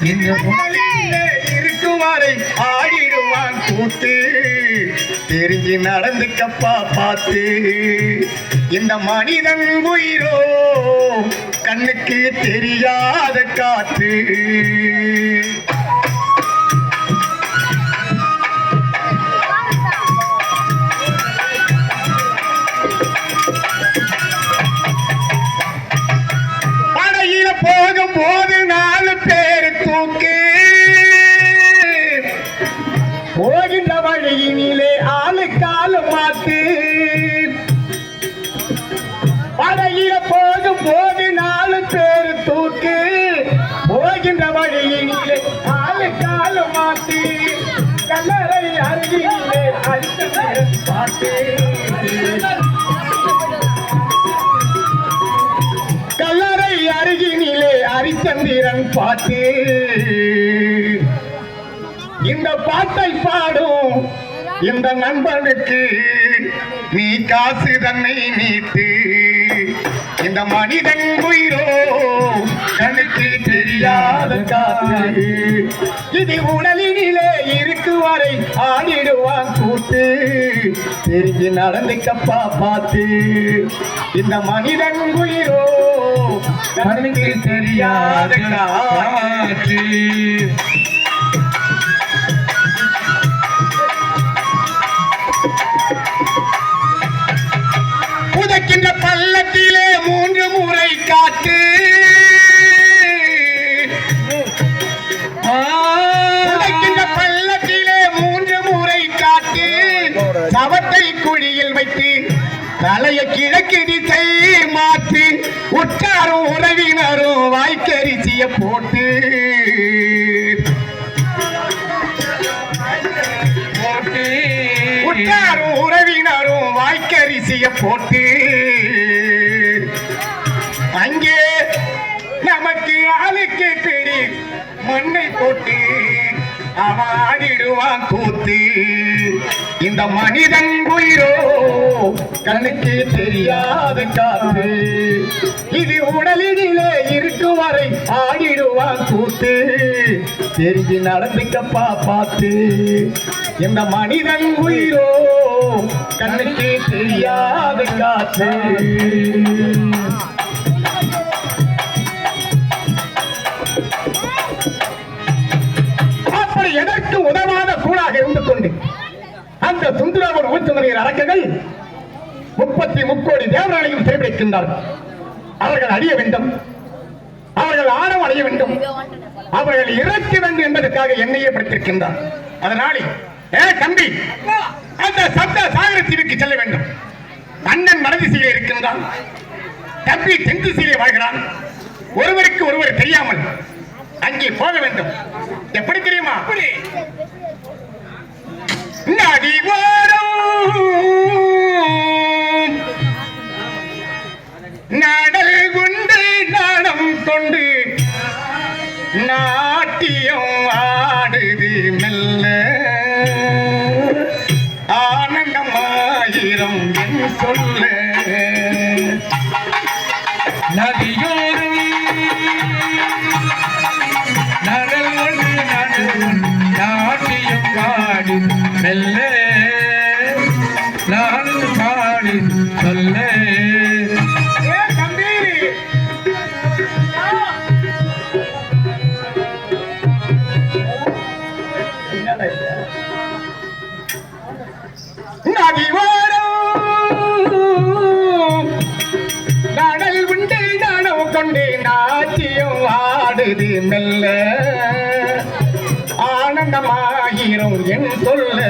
இந்த உடலிலே இருக்கும் வரை ஆடிடுவான் கூத்து. தெரிஞ்சு நடந்துக்கப்பா பார்த்து இந்த மனிதன் உயிரோ கண்ணுக்கு தெரியாத காத்து. கரையில போகும் போது நாலு பேர் தூக்கு போகின்ற வழியினிலே ஆளு காலு மாத்தி கல்லறை அருகிலே அழுத்த பாட்டு கல்லறை அருகினிலே அரிச்சந்திரன் பாட்டு. இந்த பாட்டை பாடும் இந்த நண்பனுக்கு நீ காசு தன்னை நீட்டு. இந்த மனிதன் உயிரோ கண்ணுக்கு தெரியாத காத்து இது உடலினிலே இருக்கு வரை ஆடிடுவான் கூத்து. தெரிஞ்சு நடந்துக்கப்பா பார்த்து. இந்த மனிதன் உயிரோ கண்ணுக்கு தெரியாத காற்று. புதைக்கின்ற பள்ளத்திலே மூன்று முறை காட்டு. புதைக்கின்ற பள்ளத்திலே மூன்று முறை காட்டு. சவத்தை குழியில் வைத்து தலைய கிழக்கு திசை மாற்றி உற்றாரும் உறவினரும் வாய்க்கரிசிய போட்டு. உற்றாரும் உறவினரும் வாய்க்கரிசிய போட்டு அங்கே நமக்கு ஆளுக்கு தெரி மண்ணை போட்டு அவன் ஆடிடுவான் கூத்து. இந்த மனிதன் உயிரோ கண்ணுக்கு தெரியாத காத்து இது உடலினிலே இருக்கும் வரை ஆடிடுவான் கூத்து. தெரிஞ்சு நடந்துக்கப்பா பார்த்து இந்த மனிதன் உயிரோ கண்ணுக்கு தெரியாத காத்து அப்படி எதற்கு உதவாத கூடாக இருந்து கொண்டு அந்த சுந்தரவர் ஊற்றுநீர் அரக்கர்கள் முப்பத்தி முக்கோடி தேவராளையும் சிறைபிடிக்கின்றார்கள் அவர்கள் அழிய வேண்டும். அவர்கள் ஆணவம் அடைய வேண்டும். அவர்கள் இறக்க வேண்டும் என்பதற்காக என்னையே படுத்திருக்கின்றார். அதனாலே ஏ தம்பி அந்த சப்த சாகர தீவுக்கு செல்ல வேண்டும். அண்ணன் வடதிசையிலே இருக்கின்றான். தம்பி தென் திசையிலே வாழ்கிறான். ஒருவருக்கு ஒருவர் தெரியாமல் அங்கே போக வேண்டும். எப்படி தெரியுமா? நதி ஓரம். நடல் குண்டு நாடம் கொண்டு நாட்டியம் ஆனந்தமாயிரம் என் சொல்ல. நதியோரம் நடல் ஒன்று நடல் நாட்டியம் பாடி மெல்ல. நானும் பாடி சொல்ல. ஏ தம்பி மெல்ல என் சொல்ல